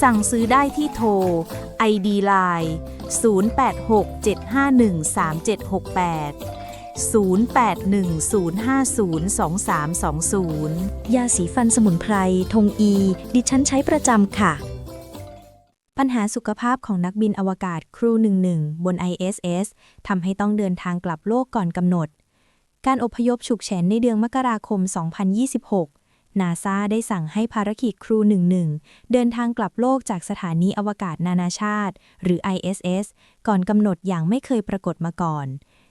สั่งซื้อได้ที่โทร ID Line 0867513768 0810502320 ยาสีฟันสมุนไพร ทงอี ดิฉันใช้ประจำค่ะ ปัญหาสุขภาพของนักบินอวกาศครู11 บน ISS ทำให้ต้องเดินทางกลับโลกก่อนกำหนด การอพยพฉุกเฉินในเดือนมกราคม 2026 นาซาได้สั่งให้ภารกิจครู 11 เดินทางกลับโลกจากสถานีอวกาศนานาชาติ หรือ ISS ก่อนกำหนดอย่างไม่เคยปรากฏมาก่อน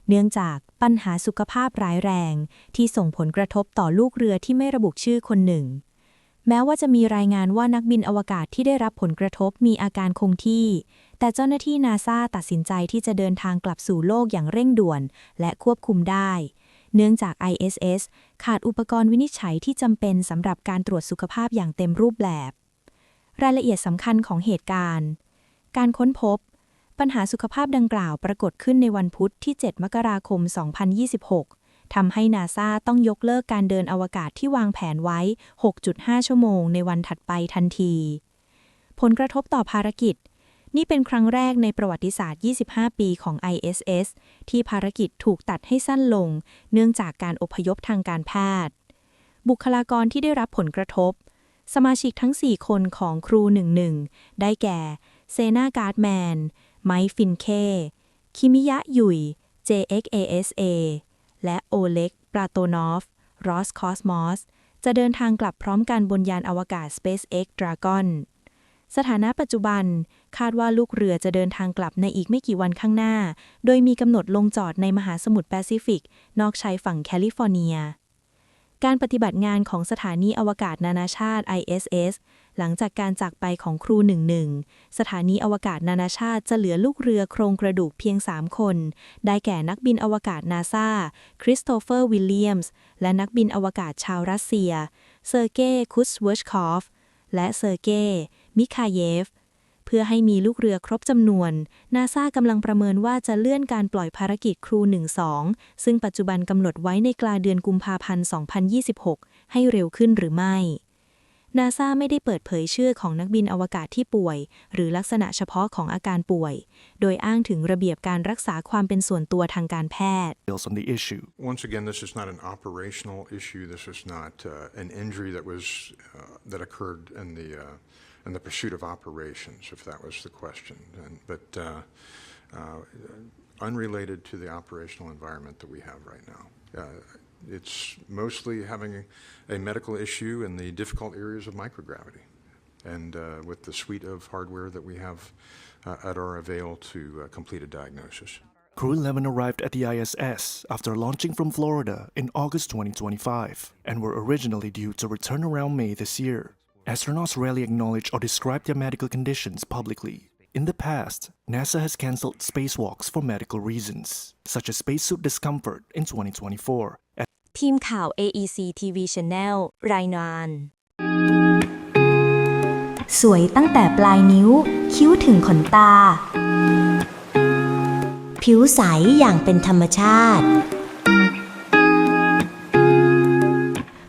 เนื่องจากปัญหาสุขภาพร้ายแรง ที่ส่งผลกระทบต่อลูกเรือที่ไม่ระบุชื่อคนหนึ่ง แม้ว่าจะมีรายงานว่านักบินอวกาศที่ได้รับผลกระทบมีอาการคงที่ แต่เจ้าหน้าที่นาซาตัดสินใจที่จะเดินทางกลับสู่โลกอย่างเร่งด่วน และควบคุมได้ เนื่องจาก ISS ขาดอุปกรณ์วินิจฉัยที่จำเป็นสำหรับการตรวจสุขภาพอย่างเต็มรูปแบบ รายละเอียดสำคัญของเหตุการณ์ การค้นพบ ปัญหาสุขภาพดังกล่าวปรากฏขึ้นในวันพุธที่ 7 มกราคม 2026 ทำให้นาซาต้องยกเลิกการเดินอวกาศที่วางแผนไว้ 6.5 ชั่วโมงในวันถัดไปทันที ผลกระทบต่อภารกิจ นี่เป็นครั้งแรกในประวัติศาสตร์ 25 ปีของ ISS ที่ภารกิจถูกตัดให้สั้นลง เนื่องจากการอพยพทางการแพทย์ บุคลากรที่ได้รับผลกระทบ สมาชิกทั้ง 4 คนของครู 11 ได้แก่ เซนาการ์ดแมน ไมฟินเค คิมิยะยุย JXASA และโอเล็ก ปราโตนอฟ รอสคอสมอส จะเดินทางกลับพร้อมกันบนยานอวกาศ SpaceX Dragon สถานะปัจจุบัน คาดว่าลูกเรือจะเดินทางกลับในอีกไม่กี่วันข้างหน้า โดยมีกำหนดลงจอดในมหาสมุทรแปซิฟิก นอกชายฝั่งแคลิฟอร์เนีย การปฏิบัติงานของสถานีอวกาศนานาชาติ ISS หลังจากการจากไปของครู11สถานีอวกาศนานาชาติจะเหลือลูกเรือโครงกระดูกเพียง 3 คน ได้แก่นักบินอวกาศนาซาคริสโตเฟอร์วิลเลียมส์และนักบินอวกาศชาวรัสเซีย เซอร์เกย์คุสเวิร์ชคอฟและเซอร์เกย์มิคาเยฟ เพื่อให้มีลูกเรือครบจำนวน นาซากำลังประเมินว่าจะเลื่อนการปล่อยภารกิจครู 12 ซึ่งปัจจุบันกำหนดไว้ในกลางเดือนกุมภาพันธ์ 2026 ให้เร็วขึ้นหรือไม่ นาซาไม่ได้เปิดเผยชื่อของนักบินอวกาศที่ป่วย หรือลักษณะเฉพาะของอาการป่วย โดยอ้างถึงระเบียบการรักษาความเป็นส่วนตัวทางการแพทย์ details on the issue. Once again, this is not an operational issue. This is not uh, an injury that was uh, that occurred in the uh, in the pursuit of operations, if that was the question. And, but uh, uh, unrelated to the operational environment that we have right now. Uh, it's mostly having a, a medical issue in the difficult areas of microgravity, and uh, with the suite of hardware that we have uh, at our avail to uh, complete a diagnosis. Crew 11 arrived at the ISS after launching from Florida in August 2025 and were originally due to return around May this year. Astronauts rarely acknowledge or describe their medical conditions publicly. In the past, NASA has cancelled spacewalks for medical reasons, such as spacesuit discomfort in 2024 ทีมข่าว AEC TV Channel รายงาน สวยตั้งแต่ปลายนิ้ว คิ้วถึงขนตา ผิวใสอย่างเป็นธรรมชาติ